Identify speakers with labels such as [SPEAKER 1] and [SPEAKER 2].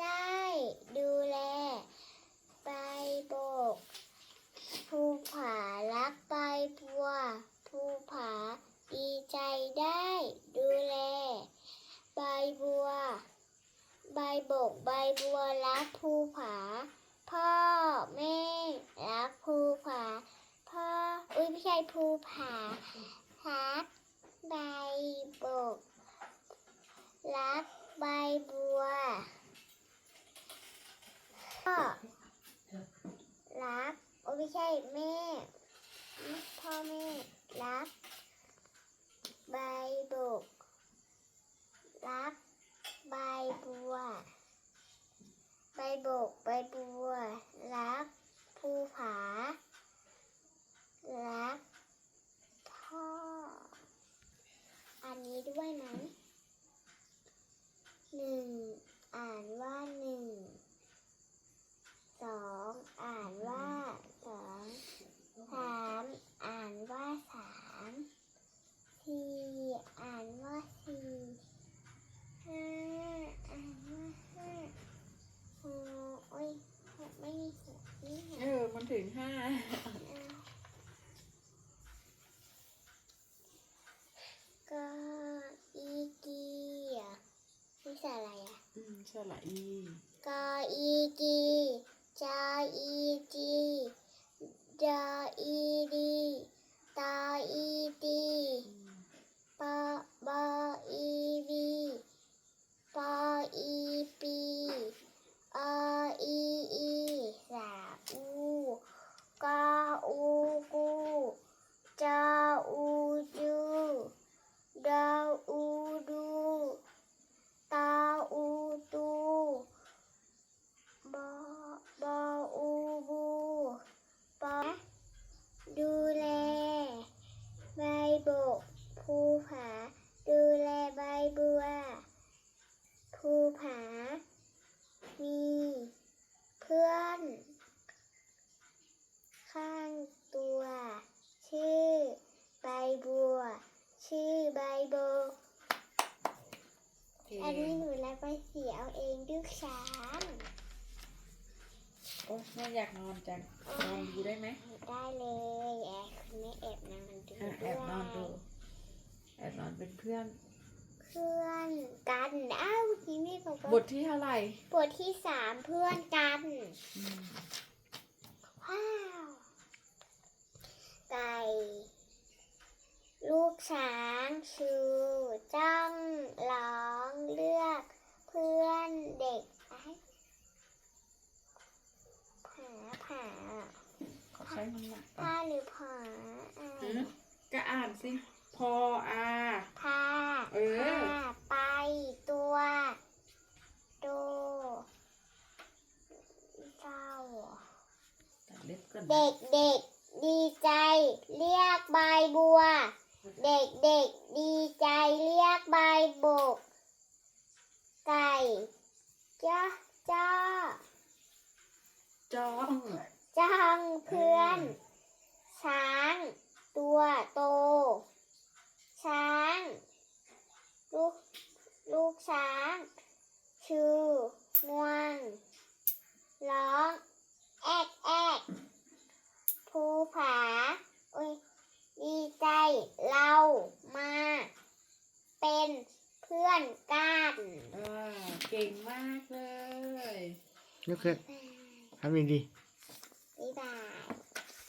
[SPEAKER 1] ได้ดูแลใบโบก ภูผารักใบบัว ภูผาดีใจได้ดูแล ใบบัว ใบบกใบบัวรักภูผา พ่อแม่รักภูผา พ่ออุ้ยไม่ใช่ภูผารักใบบกรักใบบัว พ่อ รัก โอ้ยไม่ใช่แม่ พ่อแม่ รัก ใบโบก รัก ใบบัว ใบโบก ใบบัว รัก ภูผา รัก พ่อ อันนี้ ด้วยไหมหนึ่งอ่านว่าหนึ่งสองอ่านว่าสองสามอ่านว่าสามสี่อ่านว่าสี่ห้าอ่านว่าห้าหกโอ้ยหกไม่มีหกนี่ห
[SPEAKER 2] เออ มันถึงห้า
[SPEAKER 1] ก็อีกีอะนี่สอะไรอะ
[SPEAKER 2] อืมสละอี
[SPEAKER 1] กออีกีจออีจีดออีดีตออีดี
[SPEAKER 2] อืม
[SPEAKER 1] ปอบออีบีปออีปีออีอีสาอูกออูกูจออูจูดออูดูตาอูตูบอบออูบูปอดูแล ใบโบก ภูผา ดูแลใบบัว ภูผา มี เพื่อน ข้างตัว ชื่อ ใบบัว ชื่อใบโบก
[SPEAKER 2] โอเค
[SPEAKER 1] อันนี้หนูและไปเสียเอาเองดูช้าง
[SPEAKER 2] โอ้แม่อยากนอนจัง นอนดูได้ไหม
[SPEAKER 1] ได้เลยแอบคุณไม่แอบนอนดู
[SPEAKER 2] อะแอบนอนดูแอบนอนเป็นเพื่อน
[SPEAKER 1] เพื่อนกันอ้าวเมื่อกี้แม่บอกว่า
[SPEAKER 2] บทที่เท่าไหร่
[SPEAKER 1] บทที่สามเพื่อนกัน
[SPEAKER 2] อืม
[SPEAKER 1] ว้าว ไก่ ลูกช้างชูจ้องร้องเลือกเพื่อนเด็กไอ้ผาผา
[SPEAKER 2] ขอใช้มันหนักก่อน
[SPEAKER 1] ผ้าหรือผาอ่า
[SPEAKER 2] อืมก็อ่านสิ พออา
[SPEAKER 1] ผ้า
[SPEAKER 2] เออ
[SPEAKER 1] ผ้าไปตัวโตเจ้า
[SPEAKER 2] ตัด เล็บก่อนนะ
[SPEAKER 1] เด็กเด็กๆดีใจ เรียกใบบัว เด็กเด็กๆดีใจเรียกใบโบก ไก่จ้าจ้า
[SPEAKER 2] จ้อง
[SPEAKER 1] จ้างเพื่อน ช้าง ตัวโต ช้าง ลูกลูกช้าง ชื่องวงร้อง แอกแอก ภูผาโอ้ยดีใจเรามา เป็นเพื่อนกัน
[SPEAKER 2] อ่าเก่งมากเลย
[SPEAKER 3] ยกขึ้นทำดีๆ